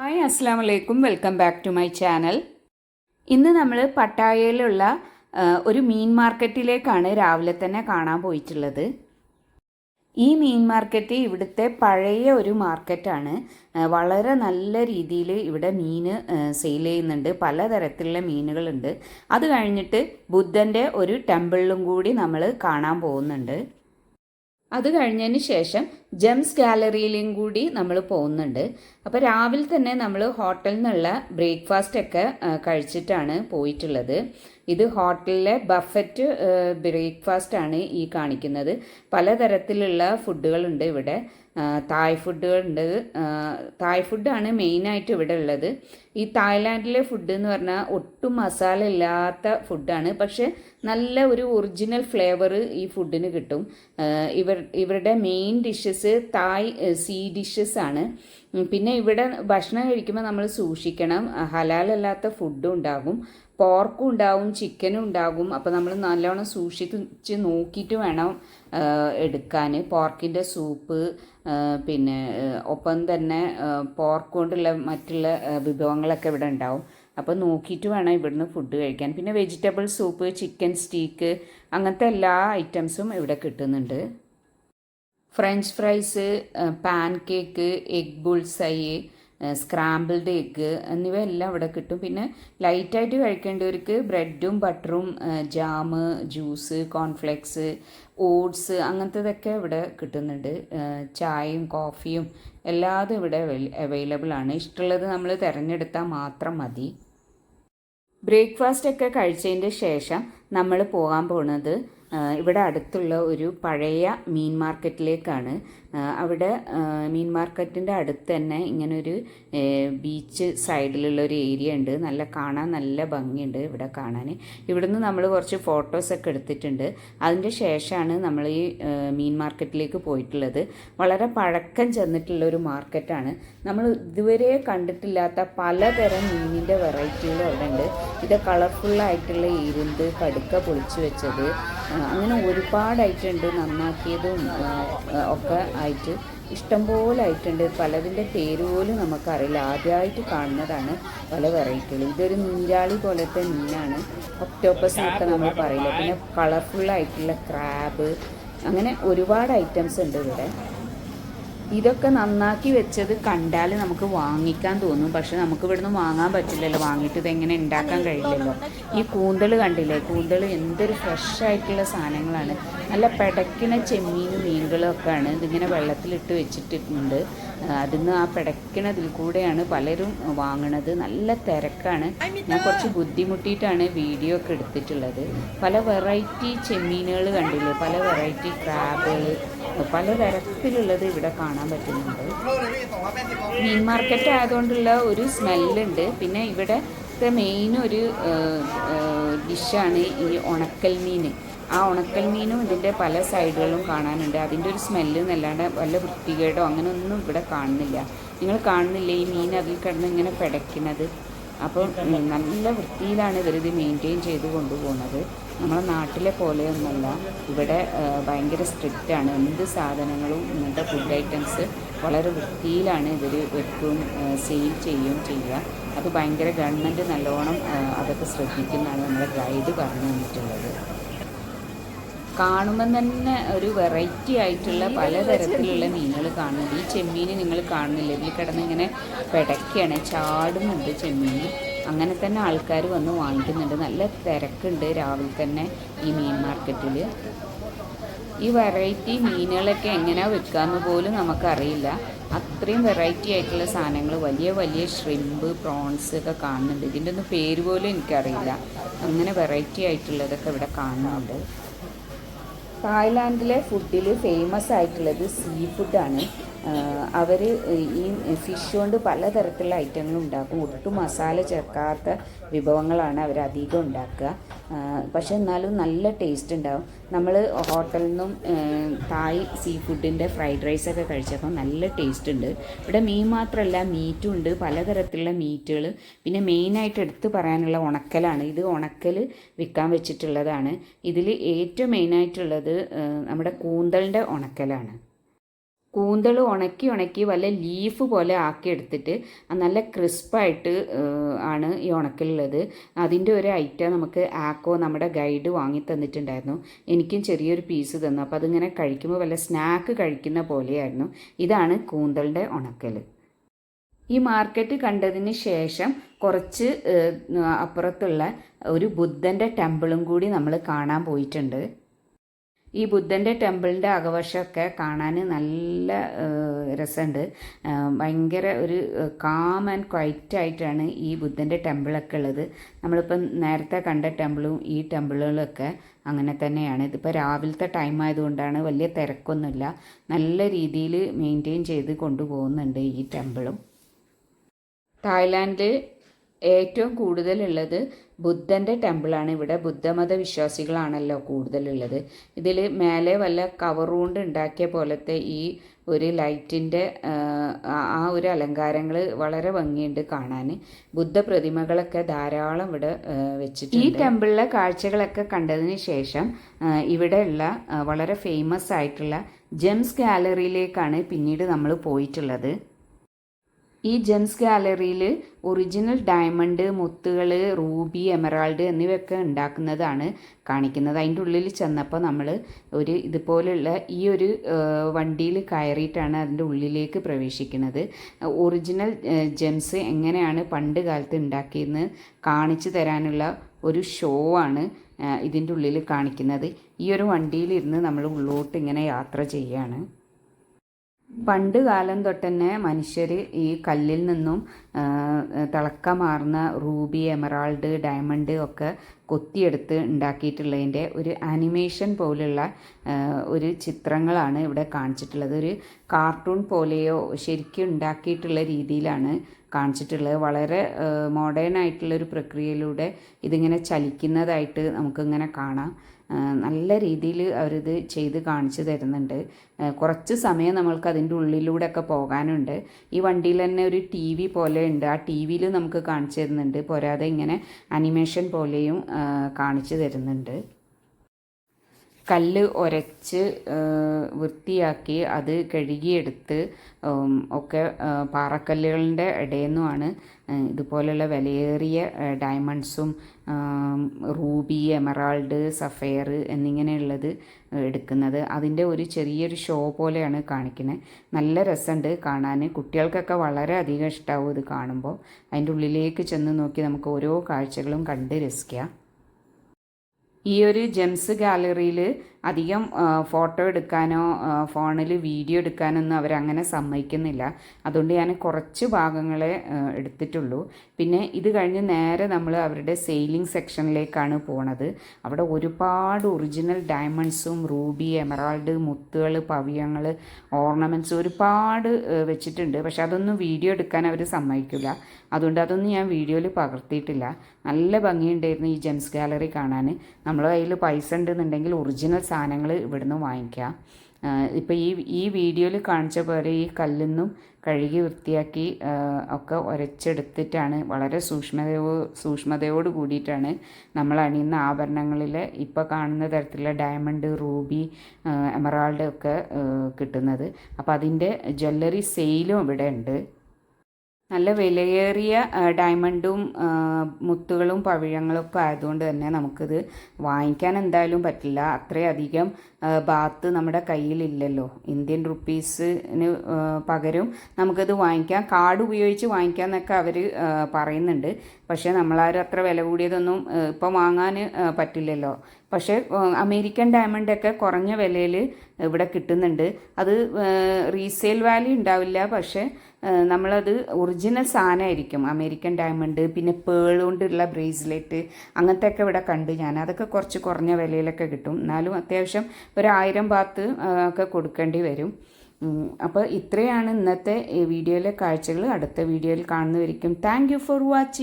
Hi അസ്സാം വലൈക്കും welcome back to my channel. ഇന്ന് നമ്മൾ പട്ടായയിലുള്ള ഒരു മീൻ മാർക്കറ്റിലേക്കാണ് രാവിലെ തന്നെ കാണാൻ പോയിട്ടുള്ളത്. ഈ മീൻ മാർക്കറ്റ് ഇവിടുത്തെ പഴയ ഒരു മാർക്കറ്റാണ്. വളരെ നല്ല രീതിയിൽ ഇവിടെ മീൻ സെയിൽ ചെയ്യുന്നുണ്ട്. പലതരത്തിലുള്ള മീനുകളുണ്ട്. അത് കഴിഞ്ഞിട്ട് ബുദ്ധന്റെ ഒരു ടെമ്പിളിലും കൂടി നമ്മൾ കാണാൻ പോകുന്നുണ്ട്. അത് കഴിഞ്ഞതിന് ശേഷം ജെംസ് ഗാലറിയിലും കൂടി നമ്മൾ പോകുന്നുണ്ട്. അപ്പോൾ രാവിലെ തന്നെ നമ്മൾ ഹോട്ടലിൽ നിന്നുള്ള ബ്രേക്ക്ഫാസ്റ്റ് ഒക്കെ കഴിച്ചിട്ടാണ് പോയിട്ടുള്ളത്. ഇത് ഹോട്ടലിലെ ബഫറ്റ് ബ്രേക്ക്ഫാസ്റ്റ് ആണ് ഈ കാണിക്കുന്നത്. പലതരത്തിലുള്ള ഫുഡുകളുണ്ട് ഇവിടെ. തായ് ഫുഡുകളുണ്ട് തായ് ഫുഡാണ് മെയിനായിട്ട് ഇവിടെ ഉള്ളത്. ഈ തായ്ലാൻഡിലെ ഫുഡ് എന്ന് പറഞ്ഞാൽ ഒട്ടും മസാല ഇല്ലാത്ത ഫുഡാണ് പക്ഷെ നല്ല ഒരു ഒറിജിനൽ ഫ്ലേവർ ഈ ഫുഡിന് കിട്ടും. ഇവർ ഇവരുടെ main dishes Thai sea dishes ആണ്. പിന്നെ ഇവിടെ ഭക്ഷണം കഴിക്കുമ്പോൾ നമ്മൾ സൂക്ഷിക്കണം. ഹലാലല്ലാത്ത ഫുഡും ഉണ്ടാകും. പോർക്കും ഉണ്ടാവും ചിക്കനും ഉണ്ടാകും. അപ്പോൾ നമ്മൾ നല്ലോണം സൂക്ഷിച്ച് നോക്കിയിട്ട് വേണം എടുക്കാൻ പോർക്കിന്റെ സൂപ്പ് പിന്നെ ഒപ്പം തന്നെ പോർക്ക് കൊണ്ടുള്ള മറ്റുള്ള വിഭവങ്ങളൊക്കെ ഇവിടെ ഉണ്ടാവും. അപ്പോൾ നോക്കിയിട്ട് വേണം ഇവിടുന്ന് ഫുഡ് കഴിക്കാൻ. പിന്നെ വെജിറ്റബിൾ സൂപ്പ് ചിക്കൻ സ്റ്റീക്ക് അങ്ങനത്തെ എല്ലാ ഐറ്റംസും ഇവിടെ കിട്ടുന്നുണ്ട്. French fries pan cake egg bullseye scrambled egg എന്നിവയെല്ലാം ഇവിടെ കിട്ടും. പിന്നെ ലൈറ്റായിട്ട് കഴിക്കേണ്ടവർക്ക് ബ്രെഡും ബട്ടറും ജാമ് ജ്യൂസ് കോൺഫ്ലെക്സ് ഓട്സ് അങ്ങനത്തതൊക്കെ ഇവിടെ കിട്ടുന്നുണ്ട്. ചായയും കോഫിയും എല്ലാതും ഇവിടെ അവൈലബിൾ ആണ്. ഇഷ്ടമുള്ളത് നമ്മൾ തിരഞ്ഞെടുത്താൽ മാത്രം മതി. ബ്രേക്ക്ഫാസ്റ്റ് ഒക്കെ കഴിച്ചതിന്റെ ശേഷം നമ്മൾ പോകാൻ ആ, ഇവിടെ അടുത്തുള്ള ഒരു പഴയ മീൻ മാർക്കറ്റിലേക്കാണ് അവിടെ മീൻ മാർക്കറ്റിന്റെ അടുത്ത് തന്നെ ഇങ്ങനൊരു ബീച്ച് സൈഡിലുള്ള ഒരു ഏരിയ ഉണ്ട്. നല്ല കാണാൻ നല്ല ഭംഗിയുണ്ട് ഇവിടെ കാണാൻ ഇവിടുന്ന് നമ്മൾ കുറച്ച് ഫോട്ടോസൊക്കെ എടുത്തിട്ടുണ്ട്. അതിന്റെ ശേഷമാണ് നമ്മൾ ഈ മീൻ മാർക്കറ്റിലേക്ക് പോയിട്ടുള്ളത്. വളരെ പഴക്കം ചെന്നിട്ടുള്ള ഒരു മാർക്കറ്റാണ്. നമ്മൾ ഇതുവരെ കണ്ടിട്ടില്ലാത്ത പലതരം മീനിന്റെ വെറൈറ്റികളും അവിടെ ഉണ്ട്. ഇത് കളർഫുള്ളായിട്ടുള്ള ഇരുന്ത് കടുക്ക പൊളിച്ചു വെച്ചത്. അങ്ങനെ ഒരുപാടായിട്ടുണ്ട് നന്നാക്കിയതും ഒക്കെ ആയിട്ട് ഇഷ്ടംപോലെ ആയിട്ടുണ്ട്. പലതിന്റെ പേര് പോലും നമുക്കറിയില്ല. ആദ്യമായിട്ട് കാണുന്നതാണ് പല വെറൈറ്റികൾ ഇതൊരു നീരാളി പോലത്തെ മീനാണ്. ഒക്ടോപ്പസ് എന്നൊക്കെ നമ്മൾ പറയില്ല. പിന്നെ കളർഫുള്ളായിട്ടുള്ള ക്രാബ്. അങ്ങനെ ഒരുപാട് ഐറ്റംസ് ഉണ്ട് ഇവിടെ. ഇതൊക്കെ നന്നാക്കി വെച്ചത് കണ്ടാൽ നമുക്ക് വാങ്ങിക്കാൻ തോന്നും. പക്ഷെ നമുക്ക് ഇവിടുന്ന് വാങ്ങാൻ പറ്റില്ലല്ലോ. വാങ്ങിയിട്ട് ഇതെങ്ങനെ ഉണ്ടാക്കാൻ കഴിയില്ലല്ലോ. ഈ കൂന്തൾ കണ്ടില്ലേ? കൂന്തൾ എന്തൊരു ഫ്രഷ് ആയിട്ടുള്ള സാധനങ്ങളാണ്. നല്ല പിടയ്ക്കണ ചെമ്മീനും മീനുകളും ഒക്കെയാണ്. ഇതിങ്ങനെ വെള്ളത്തിലിട്ട് വെച്ചിട്ടുണ്ട് നിന്ന് ആ പിടയ്ക്കണതിൽ കൂടെയാണ് പലരും വാങ്ങണത്. നല്ല തിരക്കാണ്. ഞാൻ കുറച്ച് ബുദ്ധിമുട്ടിയിട്ടാണ് വീഡിയോ ഒക്കെ എടുത്തിട്ടുള്ളത്. പല വെറൈറ്റി ചെമ്മീനുകൾ കണ്ടില്ലേ? പല വെറൈറ്റി ക്രാബുകൾ പലതരത്തിലുള്ളത് ഇവിടെ കാണാൻ പറ്റുന്നുണ്ട്. മീൻ മാർക്കറ്റ് ആയതുകൊണ്ടുള്ള ഒരു സ്മെല്ലുണ്ട് പിന്നെ ഇവിടെ മെയിൻ ഒരു ഡിഷാണ് ഈ ഉണക്കൽ മീൻ. ആ ഉണക്കൽ മീനും ഇതിന്റെ പല സൈഡുകളും കാണാനുണ്ട്. അതിന്റെ ഒരു സ്മെല്ല് എന്നല്ലാണ്ട് വല്ല വൃത്തികേടോ അങ്ങനെ ഒന്നും ഇവിടെ കാണുന്നില്ല. നിങ്ങൾ കാണുന്നില്ലേ ഈ മീൻ അതിൽ കിടന്ന് ഇങ്ങനെ പിടയ്ക്കുന്നത്? അപ്പോൾ ഉം, നല്ല വൃത്തിയിലാണ് ഇവരിത് മെയിന്റെയിൻ ചെയ്ത് കൊണ്ടുപോകുന്നത്. നമ്മളെ നാട്ടിലെ പോലെയൊന്നുമല്ല. ഇവിടെ ഭയങ്കര സ്ട്രിക്റ്റാണ് എന്ത് സാധനങ്ങളും ഇങ്ങനത്തെ ഫുഡ് ഐറ്റംസ് വളരെ വൃത്തിയിലാണ് ഇവർ വെക്കും സെയിൽ ചെയ്യുകയും ചെയ്യുക. അത് ഭയങ്കര ഗവൺമെന്റ് നല്ലോണം അതൊക്കെ ശ്രദ്ധിക്കുന്നതാണ് നമ്മുടെ ഗൈഡ് പറഞ്ഞു തന്നിട്ടുള്ളത് കാണുമ്പം തന്നെ ഒരു വെറൈറ്റി ആയിട്ടുള്ള പലതരത്തിലുള്ള മീനുകൾ കാണുന്നുണ്ട് ഈ ചെമ്മീൻ നിങ്ങൾ കാണുന്നില്ല? ഇതിൽ കിടന്ന് ഇങ്ങനെ ചാടുന്നുണ്ട് ചെമ്മീൻ. അങ്ങനെ തന്നെ ആൾക്കാർ വന്ന് വാങ്ങിക്കുന്നുണ്ട്. നല്ല തിരക്കുണ്ട് രാവിലെ തന്നെ ഈ മീൻ മാർക്കറ്റിൽ ഈ വെറൈറ്റി മീനുകളൊക്കെ എങ്ങനെയാണ് വെക്കാമെന്ന് പോലും നമുക്കറിയില്ല. അത്രയും വെറൈറ്റി ആയിട്ടുള്ള സാധനങ്ങൾ വലിയ വലിയ ഷ്രിമ്പ് പ്രോൺസ് ഒക്കെ കാണുന്നുണ്ട്. ഇതിന്റെ ഒന്നും പേര് പോലും എനിക്കറിയില്ല. അങ്ങനെ വെറൈറ്റി ആയിട്ടുള്ളതൊക്കെ ഇവിടെ കാണുന്നുണ്ട്. തായ്ലാൻഡിലെ ഫുഡിൽ ഫേമസ് ആയിട്ടുള്ളത് സീ ഫുഡാണ് അവർ ഈ ഫിഷ് കൊണ്ട് പലതരത്തിലുള്ള ഐറ്റങ്ങൾ ഉണ്ടാക്കും. ഒട്ടും മസാല ചേർക്കാത്ത വിഭവങ്ങളാണ് അവർ അധികം ഉണ്ടാക്കുക. പക്ഷെ എന്നാലും നല്ല ടേസ്റ്റ് ഉണ്ടാവും. നമ്മൾ ഹോട്ടലിൽ നിന്നും തായ് സീ ഫുഡിന്റെ ഫ്രൈഡ് റൈസൊക്കെ കഴിച്ചപ്പോൾ നല്ല ടേസ്റ്റ് ഉണ്ട്. ഇവിടെ മീൻ മാത്രമല്ല മീറ്റും ഉണ്ട്. പലതരത്തിലുള്ള മീറ്റുകൾ പിന്നെ മെയിനായിട്ട് എടുത്തു പറയാനുള്ള ഉണക്കലാണ്. ഇത് ഉണക്കൽ വിൽക്കാൻ വെച്ചിട്ടുള്ളതാണ്. ഇതിൽ ഏറ്റവും മെയിനായിട്ടുള്ളത് നമ്മുടെ കൂന്തലിന്റെ ഉണക്കലാണ്. കൂന്തൾ ഉണക്കി ഉണക്കി വല്ല ലീഫ് പോലെ ആക്കി എടുത്തിട്ട് നല്ല ക്രിസ്പായിട്ട് ആണ് ഈ ഉണക്കലുള്ളത്. അതിന്റെ ഒരു ഐറ്റം നമുക്ക് ആക്കോ നമ്മുടെ ഗൈഡ് വാങ്ങി തന്നിട്ടുണ്ടായിരുന്നു. എനിക്കും ചെറിയൊരു പീസ് തന്നു. അപ്പോൾ അതിങ്ങനെ കഴിക്കുമ്പോൾ വല്ല സ്നാക്ക് കഴിക്കുന്ന പോലെയായിരുന്നു. ഇതാണ് കൂന്തളിന്റെ ഉണക്കൽ ഈ മാർക്കറ്റ് കണ്ടതിന് ശേഷം കുറച്ച് അപ്പുറത്തുള്ള ഒരു ബുദ്ധന്റെ ടെമ്പിളും കൂടി നമ്മൾ കാണാൻ പോയിട്ടുണ്ട്. ഈ ബുദ്ധന്റെ ടെമ്പിളിന്റെ അകവശമൊക്കെ കാണാൻ നല്ല രസമുണ്ട്. ഭയങ്കര ഒരു കാം ആൻഡ് ക്വൈറ്റ് ആയിട്ടാണ് ഈ ബുദ്ധന്റെ ടെമ്പിളൊക്കെ ഉള്ളത്. നമ്മളിപ്പം നേരത്തെ കണ്ട ടെമ്പിളും ഈ ടെമ്പിളുകളൊക്കെ അങ്ങനെ തന്നെയാണ്. ഇതിപ്പോൾ രാവിലത്തെ ടൈം ആയതുകൊണ്ടാണ് വലിയ തിരക്കൊന്നുമില്ല. നല്ല രീതിയിൽ മെയിന്റെയിൻ ചെയ്ത് കൊണ്ടുപോകുന്നുണ്ട് ഈ ടെമ്പിളും. തായ്ലാൻഡ് ഏറ്റവും കൂടുതലുള്ളത് ബുദ്ധന്റെ ടെമ്പിളാണ്. ഇവിടെ ബുദ്ധമത വിശ്വാസികളാണല്ലോ കൂടുതലുള്ളത്. ഇതിൽ മേലെ വല്ല കവറുകൊണ്ട് ഉണ്ടാക്കിയ പോലത്തെ ഈ ഒരു ലൈറ്റിന്റെ ആ ഒരു അലങ്കാരങ്ങൾ വളരെ ഭംഗിയുണ്ട് കാണാൻ ബുദ്ധ പ്രതിമകളൊക്കെ ധാരാളം ഇവിടെ വെച്ചിട്ടുണ്ട്. ഈ ടെമ്പിളിലെ കാഴ്ചകളൊക്കെ കണ്ടതിന് ശേഷം ഇവിടെയുള്ള വളരെ ഫേമസ് ആയിട്ടുള്ള ജെംസ് ഗാലറിയിലേക്കാണ് പിന്നീട് നമ്മൾ പോയിട്ടുള്ളത്. ഈ ജെംസ് ഗാലറിയിൽ ഒറിജിനൽ ഡയമണ്ട് മുത്തുകൾ റൂബി എമറാൾഡ് എന്നിവയൊക്കെ ഉണ്ടാക്കുന്നതാണ് കാണിക്കുന്നത്. അതിന്റെ ഉള്ളിൽ ചെന്നപ്പോൾ നമ്മൾ ഒരു ഇതുപോലുള്ള ഈ ഒരു വണ്ടിയിൽ കയറിയിട്ടാണ് അതിന്റെ ഉള്ളിലേക്ക് പ്രവേശിക്കുന്നത്. ഒറിജിനൽ ജെംസ് എങ്ങനെയാണ് പണ്ട് കാലത്ത് ഉണ്ടാക്കിയെന്ന് കാണിച്ചു തരാനുള്ള ഒരു ഷോ ആണ് ഇതിന്റെ ഉള്ളിൽ കാണിക്കുന്നത്. ഈ ഒരു വണ്ടിയിലിരുന്ന് നമ്മൾ ഉള്ളോട്ട് ഇങ്ങനെ യാത്ര ചെയ്യുകയാണ്. പണ്ട് കാലം തൊട്ടന്നെ മനുഷ്യർ ഈ കല്ലിൽ നിന്നും തിളക്കമാർന്ന റൂബി എമറാൾഡ് ഡയമണ്ട് ഒക്കെ കൊത്തിയെടുത്ത് ഉണ്ടാക്കിയിട്ടുള്ളതിന്റെ ഒരു ആനിമേഷൻ പോലുള്ള ഒരു ചിത്രങ്ങളാണ് ഇവിടെ കാണിച്ചിട്ടുള്ളത്. ഒരു കാർട്ടൂൺ പോലെയോ ശരിക്കും ഉണ്ടാക്കിയിട്ടുള്ള രീതിയിലാണ് കാണിച്ചിട്ടുള്ളത്. വളരെ മോഡേൺ ആയിട്ടുള്ളൊരു പ്രക്രിയയിലൂടെ ഇതിങ്ങനെ ചലിക്കുന്നതായിട്ട് നമുക്കിങ്ങനെ കാണാം. നല്ല രീതിയിൽ അവരിത് ചെയ്ത് കാണിച്ചു തരുന്നുണ്ട്. കുറച്ച് സമയം നമ്മൾക്ക് അതിന്റെ ഉള്ളിലൂടെ ഒക്കെ പോകാനുണ്ട്. ഈ വണ്ടിയിൽ തന്നെ ഒരു ടി വി പോലെ ഉണ്ട് ആ ടി വിയിൽ നമുക്ക് കാണിച്ചു തരുന്നുണ്ട്. പോരാതെ ഇങ്ങനെ അനിമേഷൻ പോലെയും കാണിച്ചു തരുന്നുണ്ട്. കല്ല് ഉരച്ച് വൃത്തിയാക്കി അത് കഴുകിയെടുത്ത് ഒക്കെ പാറക്കല്ലുകളുടെ ഇടയിൽ നിന്നുമാണ് ഇതുപോലെയുള്ള വിലയേറിയ ഡയമണ്ട്സും റൂബി എമറാൾഡ് സഫയർ എന്നിങ്ങനെയുള്ളത് എടുക്കുന്നത്. അതിന്റെ ഒരു ചെറിയൊരു ഷോ പോലെയാണ് കാണിക്കുന്നത്. നല്ല രസമുണ്ട് കാണാൻ. കുട്ടികൾക്കൊക്കെ വളരെ അധികം ഇഷ്ടമാവും ഇത് കാണുമ്പോൾ. അതിന്റെ ഉള്ളിലേക്ക് ചെന്ന് നോക്കി നമുക്ക് ഓരോ കാഴ്ചകളും കണ്ട് രസിക്കാം. ഈ ഒരു ജെംസ് ഗാലറിയിൽ അധികം ഫോട്ടോ എടുക്കാനോ ഫോണിൽ വീഡിയോ എടുക്കാനൊന്നും അവരങ്ങനെ സമ്മതിക്കുന്നില്ല. അതുകൊണ്ട് ഞാൻ കുറച്ച് ഭാഗങ്ങളെ എടുത്തിട്ടുള്ളൂ. പിന്നെ ഇത് കഴിഞ്ഞ് നേരെ നമ്മൾ അവരുടെ സെയിലിംഗ് സെക്ഷനിലേക്കാണ് പോണത്. അവിടെ ഒരുപാട് ഒറിജിനൽ ഡയമണ്ട്സും റൂബി എമറാൾഡ് മുത്തുകൾ പവിയങ്ങൾ ഓർണമെന്റ്സ് ഒരുപാട് വെച്ചിട്ടുണ്ട്. പക്ഷെ അതൊന്നും വീഡിയോ എടുക്കാൻ അവർ സമ്മതിക്കില്ല. അതുകൊണ്ട് അതൊന്നും ഞാൻ വീഡിയോയിൽ പകർത്തിയിട്ടില്ല. നല്ല ഭംഗിയുണ്ടായിരുന്നു ഈ ജെംസ് ഗാലറി കാണാൻ നമ്മളെ കയ്യിൽ പൈസ ഉണ്ടെന്നുണ്ടെങ്കിൽ ഒറിജിനൽ സാധനങ്ങൾ ഇവിടുന്ന് വാങ്ങിക്കാം ഇപ്പോൾ ഈ ഈ വീഡിയോയിൽ കാണിച്ച പോലെ ഈ കല്ലിന്നും കഴുകി വൃത്തിയാക്കി ഒക്കെ ഉരച്ചെടുത്തിട്ടാണ് വളരെ സൂക്ഷ്മതയോ സൂക്ഷ്മതയോട് കൂടിയിട്ടാണ് നമ്മൾ അണിയുന്ന ആഭരണങ്ങളിൽ ഇപ്പോൾ കാണുന്ന തരത്തിലുള്ള ഡയമണ്ട് റൂബി എമറാൾഡ് ഒക്കെ കിട്ടുന്നത്. അപ്പോൾ അതിന്റെ ജ്വല്ലറി സെയിലും ഇവിടെ ഉണ്ട്. നല്ല വിലയേറിയ ഡയമണ്ടും മുത്തുകളും പവിഴങ്ങളൊക്കെ ആയതുകൊണ്ട് തന്നെ നമുക്കിത് വാങ്ങിക്കാൻ എന്തായാലും പറ്റില്ല. അത്രയധികം ബാത്ത് നമ്മുടെ കയ്യിലില്ലല്ലോ. ഇന്ത്യൻ റുപ്പീസിന് പകരം നമുക്കത് വാങ്ങിക്കാം. കാർഡ് ഉപയോഗിച്ച് വാങ്ങിക്കാം എന്നൊക്കെ അവർ പറയുന്നുണ്ട്. പക്ഷേ നമ്മളാരും അത്ര വില കൂടിയതൊന്നും ഇപ്പം വാങ്ങാൻ പറ്റില്ലല്ലോ. പക്ഷേ അമേരിക്കൻ ഡയമണ്ടൊക്കെ കുറഞ്ഞ വിലയിൽ ഇവിടെ കിട്ടുന്നുണ്ട്. അത് റീസെയിൽ വാല്യൂ ഉണ്ടാവില്ല. പക്ഷേ നമ്മളത് ഒറിജിനൽ സാധനമായിരിക്കും. അമേരിക്കൻ ഡയമണ്ട് പിന്നെ പേൾ കൊണ്ടുള്ള ബ്രേസ്ലെറ്റ് അങ്ങനത്തെ ഒക്കെ ഇവിടെ കണ്ട് ഞാൻ. അതൊക്കെ കുറച്ച് കുറഞ്ഞ വിലയിലൊക്കെ കിട്ടും. എന്നാലും അത്യാവശ്യം ഒരു ആയിരം ഒക്കെ കൊടുക്കേണ്ടി വരും. അപ്പോൾ ഇത്രയാണ് ഇന്നത്തെ വീഡിയോയിലെ കാഴ്ചകൾ. അടുത്ത വീഡിയോയിൽ കാണുന്നവരിക്കും. Thank for watching